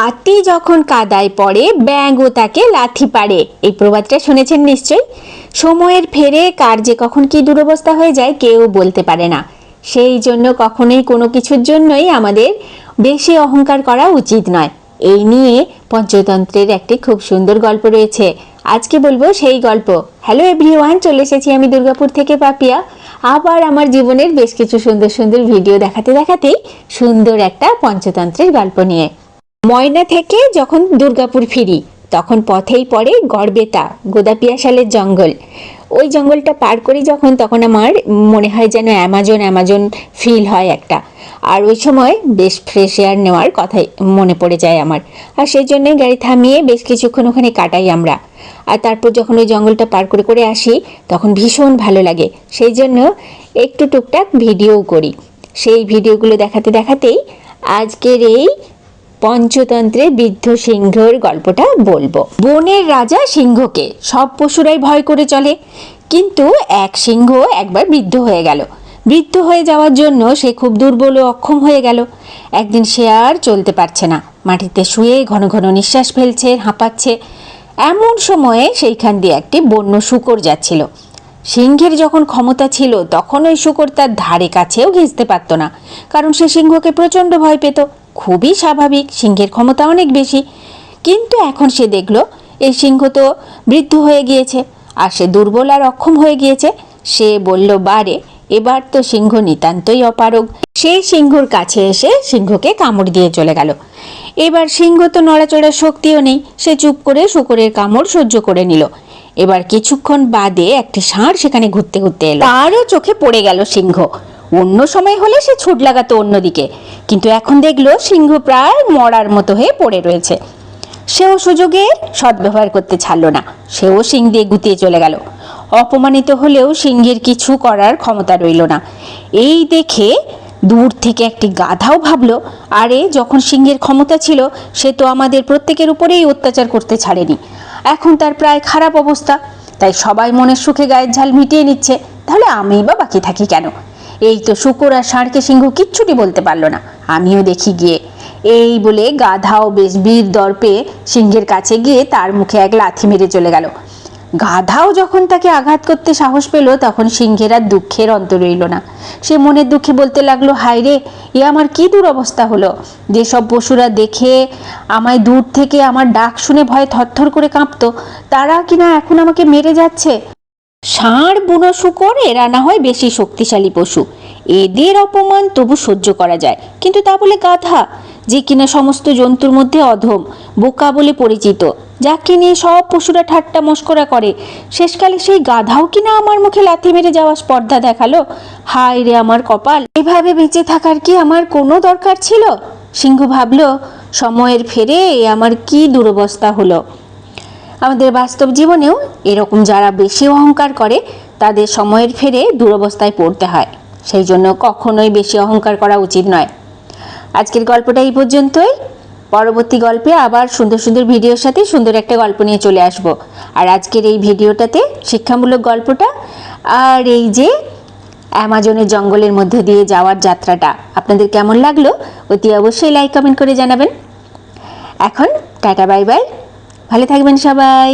হাতি যখন কাদায় পড়ে, ব্যাঙও তাকে লাথি পারে এই প্রবাদটা শুনেছেন নিশ্চয়ই? সময়ের ফেরে কার যে কখন কি দুরবস্থা হয়ে যায় কেউ বলতে পারে না। সেই জন্য কখনোই কোনো কিছুর জন্যই আমাদের বেশি অহংকার করা উচিত নয়। এই নিয়ে পঞ্চতন্ত্রের একটি খুব সুন্দর গল্প রয়েছে। আজকে বলব সেই গল্প। হ্যালো এভরিওয়ান চলে এসেছি আমি দুর্গাপুর থেকে পাপিয়া। আবার আমার জীবনের বেশ কিছু সুন্দর সুন্দর ভিডিও দেখাতে দেখাতেই সুন্দর একটা পঞ্চতন্ত্রের গল্প নিয়ে। ময়না থেকে যখন দুর্গাপুর ফিরি, তখন পথেই পড়ে গড়বেতা গোদাপিয়াশালের জঙ্গল। ওই জঙ্গলটা পার করি যখন, তখন আমার মনে হয় যেন অ্যামাজন অ্যামাজন ফিল হয় একটা। আর ওই সময় বেশ ফ্রেশ এয়ার নেওয়ার কথাই মনে পড়ে যায় আমার। আর সেই জন্যই গাড়ি থামিয়ে বেশ কিছুক্ষণ ওখানে কাটাই আমরা। আর তারপর যখন ওই জঙ্গলটা পার করে করে আসি, তখন ভীষণ ভালো লাগে। সেই জন্য একটু টুকটাক ভিডিও করি। সেই ভিডিওগুলো দেখাতে, দেখাতেই আজকের এই পঞ্চতন্ত্রে বৃদ্ধ সিংহর গল্পটা বলব। বনের রাজা সিংহকে সব পশুরাই ভয় করে চলে। কিন্তু এক সিংহ একবার বৃদ্ধ হয়ে গেল। বৃদ্ধ হয়ে যাওয়ার জন্য সে খুব দুর্বল ও অক্ষম হয়ে গেল। একদিন সে আর চলতে পারছে না। মাটিতে শুয়ে ঘন ঘন নিঃশ্বাস ফেলছে, হাঁপাচ্ছে। এমন সময়ে সেইখান দিয়ে একটি বন্য শুকর যাচ্ছিল। সিংহের যখন ক্ষমতা ছিল, তখন ওই শুকর তার ধারে কাছেও ঘেঁচতে পারতো না। কারণ সে সিংহকে প্রচণ্ড ভয় পেত। খুবই স্বাভাবিক, সিংহের ক্ষমতা অনেক বেশি। কিন্তু এখন সে দেখল, এই সিংহ তো বৃদ্ধ হয়ে গিয়েছে, আর সে দুর্বল আর অক্ষম হয়ে গিয়েছে। সে বলল, বারে, এবার তো সিংহ নিতান্তই অপারগ। সেই সিংহর কাছে এসে সিংহকে কামড় দিয়ে চলে গেল। এবার সিংহ তো নড়াচড়ার শক্তিও নেই, সে চুপ করে শুকরের কামড় সহ্য করে নিল। এবার কিছুক্ষণ বাদে একটি ষাঁড় সেখানে ঘুরতে ঘুরতে এলো। তারও চোখে পড়ে গেল সিংহ। অন্য সময় হলে সে ছুট লাগাতো অন্যদিকে। কিন্তু এখন দেখল সিংহ প্রায় মরার মতো হয়ে পড়ে রয়েছে। সেও সুযোগে সদ্ব্যবহার করতে ছাড়লো না। সেও সিং দিয়ে গুতিয়ে চলে গেল। অপমানিত হলেও সিংহের কিছু করার ক্ষমতা রইল না। এই দেখে দূর থেকে একটি গাধাও ভাবলো, আরে, যখন সিংহের ক্ষমতা ছিল, সে তো আমাদের প্রত্যেকের উপরেই অত্যাচার করতে ছাড়েনি। এখন তার প্রায় খারাপ অবস্থা। তাই সবাই মনের সুখে গায়ের ঝাল মিটিয়ে নিচ্ছে। তাহলে আমিই বা বাকি থাকি কেন? এই তো শুকুর আর ষাঁড়কে সিংহ কিচ্ছুটি বলতে পারল না। আমিও দেখি গিয়ে। এই বলে গাধাও বেশ বীর দর্পে সিংহের কাছে গিয়ে তার মুখে এক লাথি মেরে চলে গেল। গাধাও যখন তাকে আঘাত করতে সাহস পেল, তখন সিংহের আর দুঃখের অন্ত রইল না। সে মনের দুঃখে বলতে লাগল, হায় রে, এ আমার কি দুরবস্থা হলো? যেসব পশুরা দেখে আমায় দূর থেকে আমার ডাক শুনে ভয়ে থরথর করে কাঁপতো, তারা কিনা এখন আমাকে মেরে যাচ্ছে? ষাঁড়, বুনো শুকর, এরা না হয় বেশি শক্তিশালী পশু। এদের অপমান তবু সহ্য করা যায়। কিন্তু তা বলে গাধা, যে কিনা সমস্ত জন্তুর মধ্যে অধম, বোকা বলে পরিচিত যাকে নিয়ে সব পশুরা ঠাট্টা মস্করা করে। শেষকালে সেই গাধাও কিনা আমার মুখে লাথি মেরে যাওয়া স্পর্ধা দেখাল। হায় রে আমার কপাল, এভাবে বেঁচে থাকার কি আমার কোনো দরকার ছিল? সিংহ ভাবলো, সময়ের ফেরে আমার কি দুরবস্থা হলো? আমাদের বাস্তব জীবনেও এরকম যারা বেশি অহংকার করে, তাদের সময়ের ফেরে দুরবস্থায় পড়তে হয়। সেই জন্য কখনোই বেশি অহংকার করা উচিত নয়। আজকের গল্পটা এই পর্যন্তই। পরবর্তী গল্পে আবার সুন্দর সুন্দর ভিডিওর সাথে সুন্দর একটা গল্প নিয়ে চলে আসব। আর আজকের এই ভিডিওটাতে শিক্ষামূলক গল্পটা আর এই যে অ্যামাজনের জঙ্গলের মধ্যে দিয়ে যাওয়ার যাত্রাটা, আপনাদের কেমন লাগল? অতি অবশ্যই লাইক কমেন্ট করে জানাবেন। এখন টাটা বাই বাই ভালো থাকবেন সবাই।